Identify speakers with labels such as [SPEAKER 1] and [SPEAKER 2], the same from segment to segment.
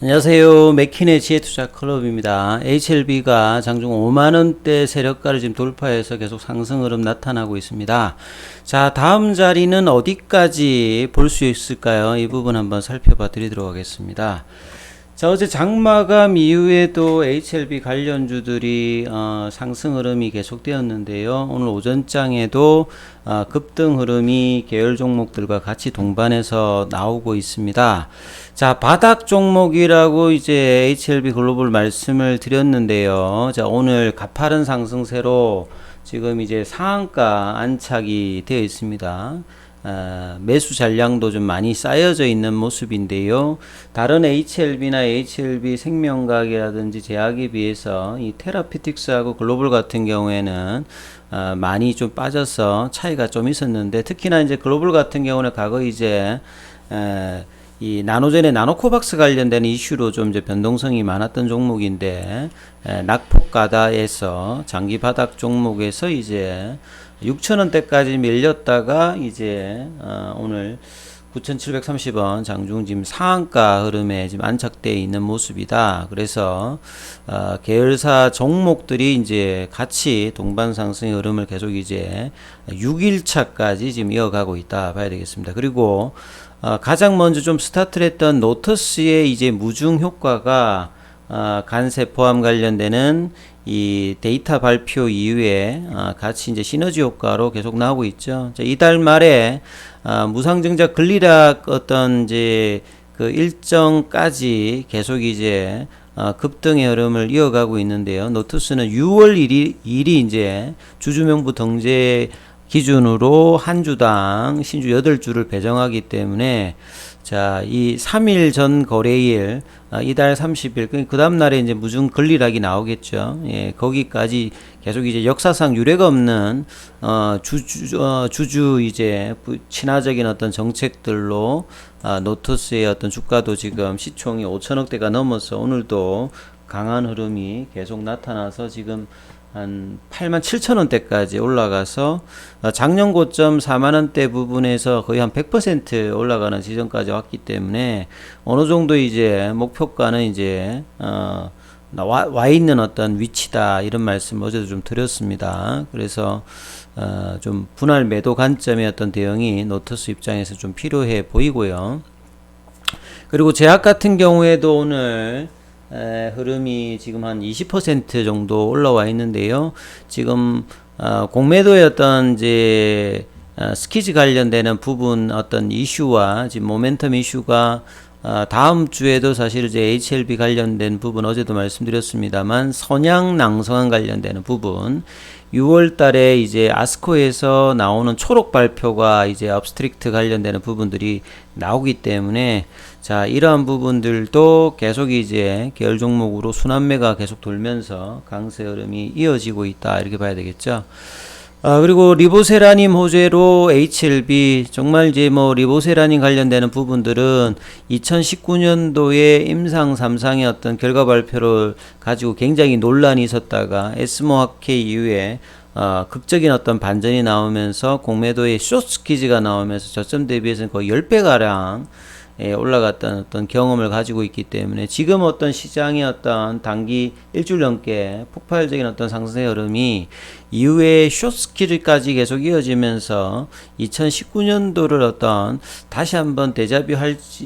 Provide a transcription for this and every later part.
[SPEAKER 1] 안녕하세요. 맥킨의 지혜투자 클럽입니다. HLB가 장중 5만원대 세력가를 지금 돌파해서 계속 상승 흐름 나타나고 있습니다. 자, 다음 자리는 어디까지 볼 수 있을까요? 이 부분 한번 살펴봐 드리도록 하겠습니다. 자, 어제 장마감 이후에도 HLB 관련주들이 어, 상승 흐름이 계속되었는데요. 오늘 오전장에도 어, 급등 흐름이 계열 종목들과 같이 동반해서 나오고 있습니다. 자, 바닥 종목이라고 이제 HLB 글로벌 말씀을 드렸는데요. 자, 오늘 가파른 상승세로 지금 이제 상한가 안착이 되어 있습니다. 아, 매수 잔량도 좀 많이 쌓여져 있는 모습인데요. 다른 HLB나 HLB 생명각이라든지 제약에 비해서 이 테라피틱스하고 글로벌 같은 경우에는 아, 많이 좀 빠져서 차이가 좀 있었는데 특히나 이제 글로벌 같은 경우는 과거 이제 에, 이 나노젠의 나노코박스 관련된 이슈로 좀 이제 변동성이 많았던 종목인데 에, 낙폭가다에서 장기 바닥 종목에서 이제 6천원대까지 밀렸다가 이제 어, 오늘 9,730원 장중 지금 상한가 흐름에 지금 안착되어 있는 모습이다. 그래서 어, 계열사 종목들이 이제 같이 동반 상승의 흐름을 계속 이제 6일차까지 지금 이어가고 있다 봐야 되겠습니다. 그리고 어, 가장 먼저 좀 스타트를 했던 노터스의 이제 무중 효과가 어, 간세 포함 관련되는 이 데이터 발표 이후에 어, 같이 이제 시너지 효과로 계속 나오고 있죠. 자, 이달 말에 어, 무상증자 근리락 어떤 이제 그 일정까지 계속 이제 어, 급등의 흐름을 이어가고 있는데요. 노트스는 6월 1일, 1이 이제 주주명부 등재 기준으로 한 주당 신주 8주를 배정하기 때문에 자, 이 3일 전 거래일, 아, 이달 30일, 그 다음 날에 이제 무중 근리락이 나오겠죠. 예, 거기까지 계속 이제 역사상 유례가 없는, 어, 주주, 어, 주주 이제 부- 친화적인 어떤 정책들로, 아, 노트스의 어떤 주가도 지금 시총이 5천억대가 넘어서 오늘도 강한 흐름이 계속 나타나서 지금 한 8만 7천 원대까지 올라가서 어, 작년 고점 4만 원대 부분에서 거의 한 100% 올라가는 지점까지 왔기 때문에 어느 정도 이제 목표가는 이제 어, 나와 와 있는 어떤 위치다 이런 말씀 어제도 좀 드렸습니다. 그래서 어, 좀 분할 매도 관점의 어떤 대응이 노트스 입장에서 좀 필요해 보이고요. 그리고 제약 같은 경우에도 오늘 에, 흐름이 지금 한 20% 정도 올라와 있는데요. 지금 어, 공매도의 어떤 이제 어, 스키즈 관련되는 부분 어떤 이슈와 지금 모멘텀 이슈가 어, 다음 주에도 사실 이제 HLB 관련된 부분 어제도 말씀드렸습니다만 선양 낭성한 관련되는 부분 6월 달에 이제 아스코에서 나오는 초록 발표가 이제 업스트릭트 관련되는 부분들이 나오기 때문에 자, 이러한 부분들도 계속 이제 계열 종목으로 순환매가 계속 돌면서 강세 흐름이 이어지고 있다. 이렇게 봐야 되겠죠. 아, 그리고 리보세라님 호재로 HLB 정말 이제 뭐 리보세라님 관련되는 부분들은 2019년도에 임상 3상의 어떤 결과 발표를 가지고 굉장히 논란이 있었다가 에스모 학회 이후에 어, 극적인 어떤 반전이 나오면서 공매도의 쇼스키즈가 나오면서 저점 대비해서는 거의 10배가량 예, 올라갔던 어떤 경험을 가지고 있기 때문에 지금 어떤 시장의 어떤 단기 일주일 넘게 폭발적인 어떤 상승의 흐름이 이후에 숏스키즈까지 계속 이어지면서 2019년도를 어떤 다시 한번 대자뷰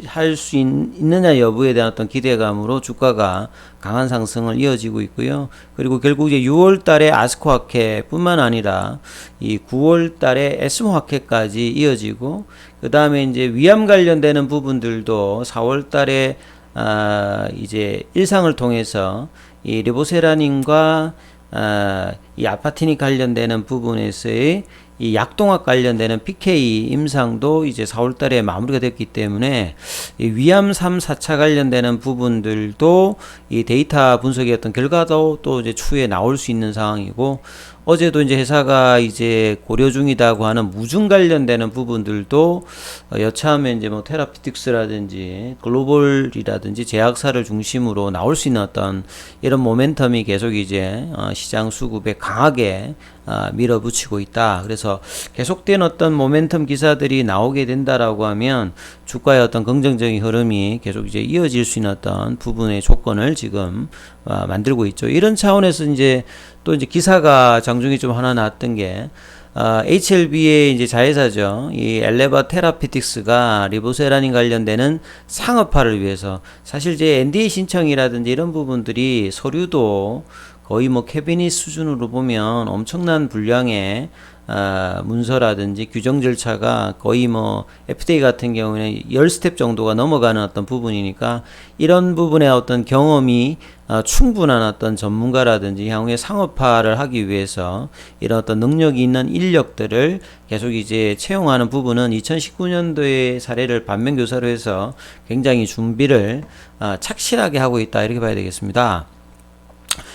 [SPEAKER 1] 할수 있느냐 여부에 대한 어떤 기대감으로 주가가 강한 상승을 이어지고 있고요. 그리고 결국 이제 6월 달에 아스코 학회 뿐만 아니라 이 9월 달에 에스모 학회까지 이어지고 그 다음에 이제 위암 관련되는 부분들도 4월 달에 아 이제 일상을 통해서 이 리보세라닌과 아, 이 아파티닉 관련되는 부분에서의 이 약동학 관련되는 PK 임상도 이제 4월 달에 마무리가 됐기 때문에 이 위암 3, 4차 관련되는 부분들도 이 데이터 분석의 어떤 결과도 또 이제 추후에 나올 수 있는 상황이고 어제도 이제 회사가 이제 고려 중이다고 하는 무중 관련되는 부분들도 어, 여차하면 이제 뭐 테라피틱스라든지 글로벌이라든지 제약사를 중심으로 나올 수 있는 어떤 이런 모멘텀이 계속 이제 어, 시장 수급에 강하게 아, 밀어붙이고 있다. 그래서 계속된 어떤 모멘텀 기사들이 나오게 된다라고 하면 주가의 어떤 긍정적인 흐름이 계속 이제 이어질 수 있는 어떤 부분의 조건을 지금 아, 만들고 있죠. 이런 차원에서 이제 또 이제 기사가 장중에 좀 하나 나왔던 게 아, HLB의 이제 자회사죠. 이 엘레바 테라피틱스가 리보세라닌 관련되는 상업화를 위해서 사실 이제 NDA 신청이라든지 이런 부분들이 서류도 거의 뭐 캐비닛 수준으로 보면 엄청난 분량의 아, 문서라든지 규정 절차가 거의 뭐 FDA 같은 경우에는 10스텝 정도가 넘어가는 어떤 부분이니까 이런 부분의 어떤 경험이 아, 충분한 어떤 전문가라든지 향후에 상업화를 하기 위해서 이런 어떤 능력이 있는 인력들을 계속 이제 채용하는 부분은 2019년도의 사례를 반면교사로 해서 굉장히 준비를 아, 착실하게 하고 있다 이렇게 봐야 되겠습니다.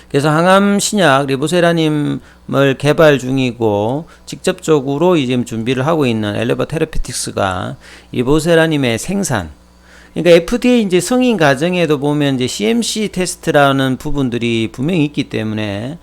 [SPEAKER 1] 그래서 항암 신약 리보세라님을 개발 중이고 직접적으로 이제 준비를 하고 있는 엘레바 테라피틱스가 리보세라님의 생산. 그러니까 FDA 이제 승인 과정에도 보면 이제 CMC 테스트라는 부분들이 분명히 있기 때문에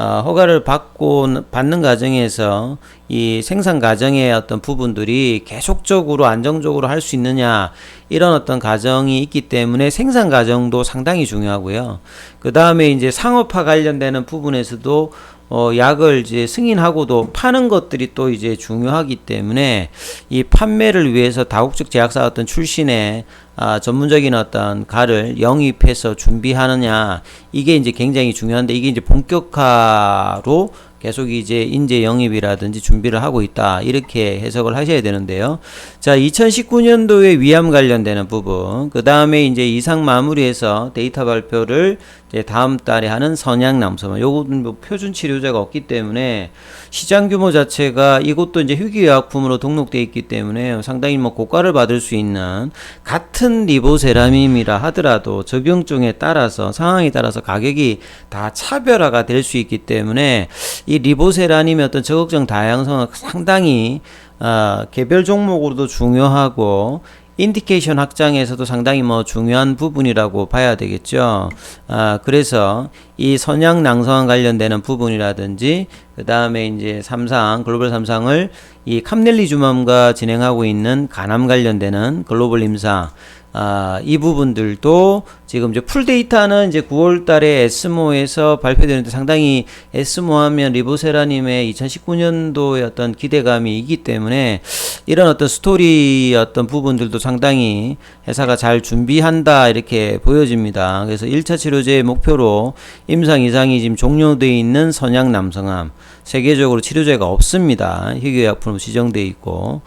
[SPEAKER 1] 어, 허가를 받고 받는 과정에서 이 생산 과정의 어떤 부분들이 계속적으로 안정적으로 할 수 있느냐 이런 어떤 과정이 있기 때문에 생산 과정도 상당히 중요하고요. 그 다음에 이제 상업화 관련되는 부분에서도 어, 약을 이제 승인하고도 파는 것들이 또 이제 중요하기 때문에 이 판매를 위해서 다국적 제약사 어떤 출신의 아, 전문적인 어떤 가를 영입해서 준비하느냐 이게 이제 굉장히 중요한데 이게 이제 본격화로 계속 이제 인재 영입이라든지 준비를 하고 있다. 이렇게 해석을 하셔야 되는데요. 자, 2019년도에 위암 관련되는 부분. 그 다음에 이제 이상 마무리해서 데이터 발표를 이제 다음 달에 하는 선양 남서만. 요거는 뭐 표준 치료제가 없기 때문에 시장 규모 자체가 이것도 이제 희귀의약품으로 등록돼 있기 때문에 상당히 뭐 고가를 받을 수 있는 같은 리보세라밈이라 하더라도 적용증에 따라서 상황에 따라서 가격이 다 차별화가 될 수 있기 때문에 이 리보세라님의 어떤 적극적 다양성은 상당히 어, 개별 종목으로도 중요하고 인디케이션 확장에서도 상당히 뭐 중요한 부분이라고 봐야 되겠죠. 아, 그래서 이 선양 낭성과 관련되는 부분이라든지 그 다음에 이제 삼상 글로벌 삼상을 이 캄넬리 주맘과 진행하고 있는 간암 관련되는 글로벌 임상 아, 이 부분들도 지금 이제 풀 데이터는 이제 9월 달에 에스모에서 발표되는데 상당히 에스모 하면 리보세라님의 2019년도의 어떤 기대감이 있기 때문에 이런 어떤 스토리 어떤 부분들도 상당히 회사가 잘 준비한다 이렇게 보여집니다. 그래서 1차 치료제의 목표로 임상 이상이 지금 종료되어 있는 선양 남성암 세계적으로 치료제가 없습니다. 희귀약품으로 지정되어 있고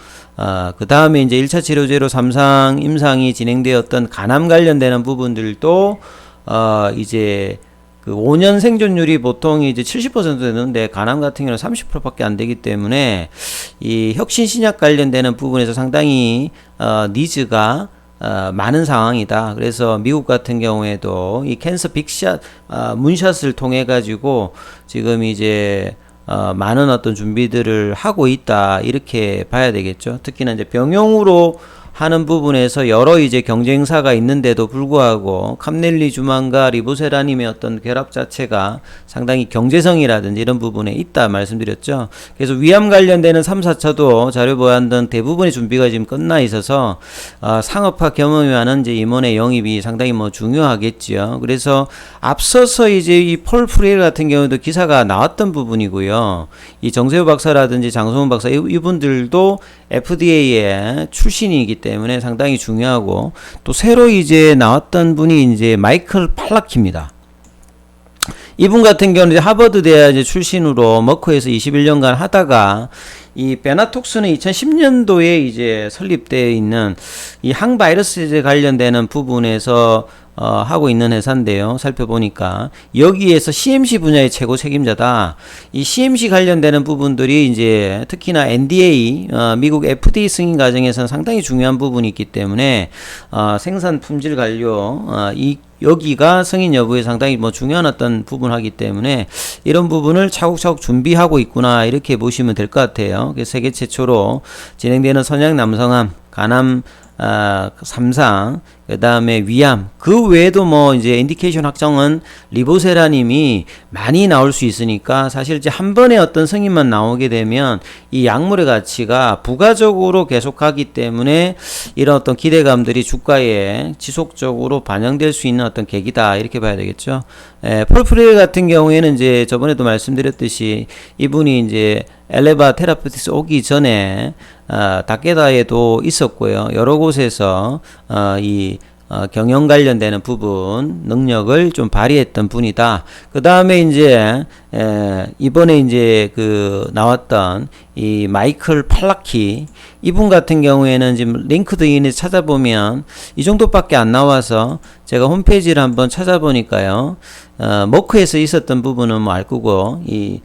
[SPEAKER 1] 아, 그 다음에 이제 1차 치료제로 삼상 임상이 진행되었던 간암 관련되는 부분들도 어, 이제 그 5년 생존율이 보통 이제 70% 되는데 간암 같은 경우는 30%밖에 안 되기 때문에 이 혁신 신약 관련되는 부분에서 상당히 어, 니즈가 어, 많은 상황이다. 그래서 미국 같은 경우에도 이 캔서 빅샷, 어, 문샷을 통해 가지고 지금 이제 어, 많은 어떤 준비들을 하고 있다 이렇게 봐야 되겠죠. 특히나 이제 병용으로 하는 부분에서 여러 이제 경쟁사가 있는데도 불구하고 캄넬리 주만과 리보세라님의 어떤 결합 자체가 상당히 경제성이라든지 이런 부분에 있다 말씀드렸죠. 그래서 위암 관련되는 3, 4차도 자료 보완 등 대부분의 준비가 지금 끝나 있어서 어, 상업화 경험이 많은 이제 임원의 영입이 상당히 뭐 중요하겠지요. 그래서 앞서서 이제 이 폴 프레일 같은 경우도 기사가 나왔던 부분이고요. 이 정세호 박사라든지 장소문 박사 이분들도 FDA의 출신이기 때문에 상당히 중요하고 또 새로 이제 나왔던 분이 이제 마이클 팔라키입니다. 이분 같은 경우는 하버드 대학 출신으로 머커에서 21년간 하다가 이 베나톡스는 2010년도에 이제 설립되어 있는 이 항바이러스에 관련되는 부분에서 어, 하고 있는 회사인데요. 살펴보니까 여기에서 CMC 분야의 최고 책임자다. 이 CMC 관련되는 부분들이 이제 특히나 NDA 어, 미국 FDA 승인 과정에서는 상당히 중요한 부분이 있기 때문에 어, 생산 품질 관료 어, 이 여기가 승인 여부에 상당히 뭐 중요한 어떤 부분 하기 때문에 이런 부분을 차곡차곡 준비하고 있구나 이렇게 보시면 될 것 같아요. 세계 최초로 진행되는 선양 남성암, 간암 아, 삼상, 그 다음에 위암, 그 외에도 뭐 이제 인디케이션 확정은 리보세라님이 많이 나올 수 있으니까 사실 이제 한 번에 어떤 승인만 나오게 되면 이 약물의 가치가 부가적으로 계속하기 때문에 이런 어떤 기대감들이 주가에 지속적으로 반영될 수 있는 어떤 계기다 이렇게 봐야 되겠죠. 에, 폴프레 같은 경우에는 이제 저번에도 말씀드렸듯이 이분이 이제 엘레바 테라피티스 오기 전에 어, 다케다에도 있었고요. 여러 곳에서 어, 이 어, 경영 관련되는 부분 능력을 좀 발휘했던 분이다. 그 다음에 이제 에, 이번에 이제 그 나왔던 이 마이클 팔라키 이분 같은 경우에는 지금 링크드인에 찾아보면 이 정도밖에 안 나와서 제가 홈페이지를 한번 찾아보니까요. 어, 머크에서 있었던 부분은 뭐 알 거고 이 어,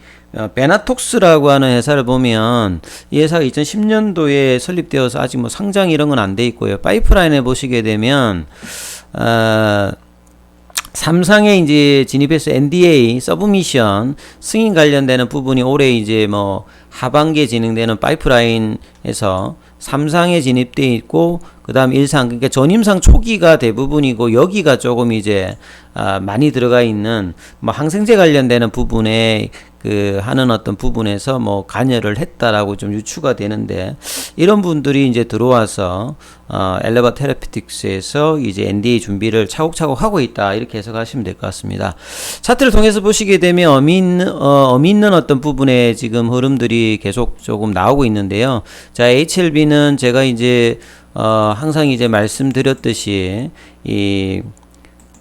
[SPEAKER 1] 베나톡스라고 하는 회사를 보면 이 회사가 2010년도에 설립되어서 아직 뭐 상장 이런 건 안 돼 있고요. 파이프라인에 보시게 되면 어, 삼상에 이제 진입해서 NDA 서브미션 승인 관련되는 부분이 올해 이제 뭐 하반기에 진행되는 파이프라인에서 삼상에 진입돼 있고 그다음 일상 그러니까 전임상 초기가 대부분이고 여기가 조금 이제 아, 많이 들어가 있는 뭐 항생제 관련되는 부분에 그 하는 어떤 부분에서 뭐 관여를 했다라고 좀 유추가 되는데 이런 분들이 이제 들어와서 어 엘레바 테라피틱스에서 이제 NDA 준비를 차곡차곡 하고 있다 이렇게 해석하시면 될 것 같습니다. 차트를 통해서 보시게 되면 어미 있는 어, 어미 있는 어떤 부분에 지금 흐름들이 계속 조금 나오고 있는데요. 자 HLB는 제가 이제 어 항상 이제 말씀드렸듯이 이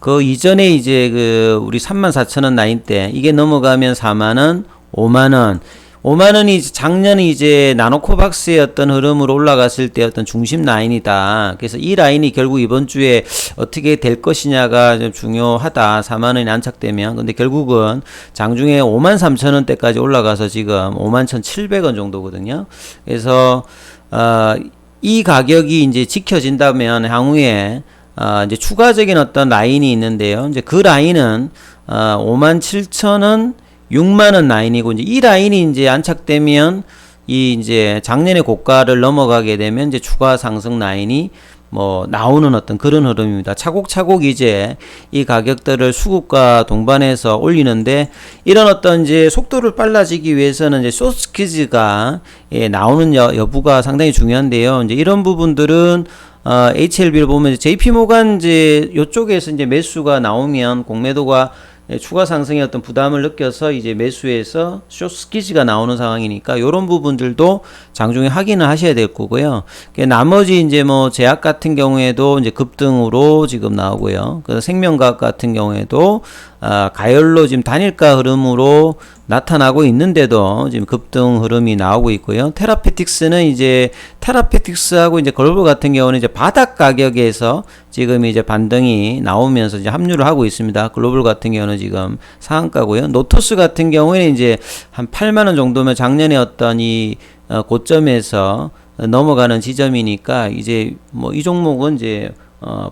[SPEAKER 1] 그 이전에 이제 그 우리 3만 4천 원 라인 때 이게 넘어가면 4만 원, 5만 원, 5만 원이 작년에 이제 나노코박스의 어떤 흐름으로 올라갔을 때 어떤 중심 라인이다. 그래서 이 라인이 결국 이번 주에 어떻게 될 것이냐가 좀 중요하다. 4만 원이 안착되면. 근데 결국은 장중에 5만 3천 원대까지 올라가서 지금 5만 1,700원 정도거든요. 그래서 어, 이 가격이 이제 지켜진다면 향후에 어, 이제 추가적인 어떤 라인이 있는데요. 이제 그 라인은 어, 5만 7천 원, 6만 원 라인이고 이제 이 라인이 이제 안착되면 이 이제 작년의 고가를 넘어가게 되면 이제 추가 상승 라인이 뭐 나오는 어떤 그런 흐름입니다. 차곡차곡 이제 이 가격들을 수급과 동반해서 올리는데 이런 어떤 이제 속도를 빨라지기 위해서는 이제 소스키즈가 예, 나오는 여, 여부가 상당히 중요한데요. 이제 이런 부분들은 어, HLB를 보면 JP 모간 이제 요쪽에서 이제 매수가 나오면 공매도가 예, 추가 상승의 어떤 부담을 느껴서 이제 매수해서 쇼스키즈가 나오는 상황이니까 이런 부분들도 장중에 확인을 하셔야 될 거고요. 나머지 이제 뭐 제약 같은 경우에도 이제 급등으로 지금 나오고요. 그 생명과학 같은 경우에도 아, 가열로 지금 단일가 흐름으로 나타나고 있는데도 지금 급등 흐름이 나오고 있고요. 테라페틱스는 이제 테라페틱스하고 이제 글로벌 같은 경우는 이제 바닥 가격에서 지금 이제 반등이 나오면서 이제 합류를 하고 있습니다. 글로벌 같은 경우는 지금 상한가고요. 노토스 같은 경우에는 이제 한 8만 원 정도면 작년에 어떤 이 어, 고점에서 넘어가는 지점이니까 이제 뭐 이 종목은 이제 어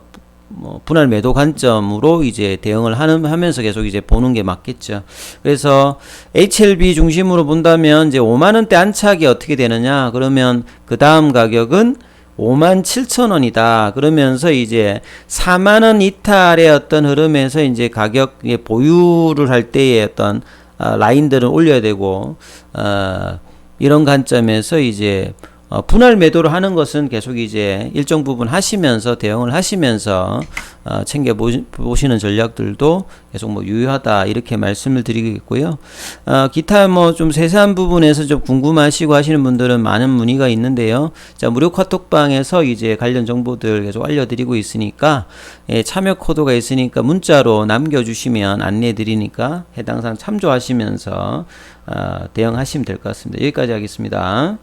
[SPEAKER 1] 뭐 분할 매도 관점으로 이제 대응을 하는 하면서 계속 이제 보는 게 맞겠죠. 그래서 HLB 중심으로 본다면 이제 5만 원대 안착이 어떻게 되느냐? 그러면 그 다음 가격은 5만 7천 원이다. 그러면서 이제 4만 원 이탈의 어떤 흐름에서 이제 가격 보유를 할 때의 어떤 어, 라인들은 올려야 되고 어, 이런 관점에서 이제 어, 분할 매도를 하는 것은 계속 이제 일정 부분 하시면서 대응을 하시면서 어, 챙겨 보시는 전략들도 계속 뭐 유효하다 이렇게 말씀을 드리겠고요. 어, 기타 뭐 좀 세세한 부분에서 좀 궁금하시고 하시는 분들은 많은 문의가 있는데요. 자 무료 카톡방에서 이제 관련 정보들 계속 알려드리고 있으니까 예, 참여 코드가 있으니까 문자로 남겨주시면 안내 드리니까 해당 사항 참조하시면서 어, 대응하시면 될 것 같습니다. 여기까지 하겠습니다.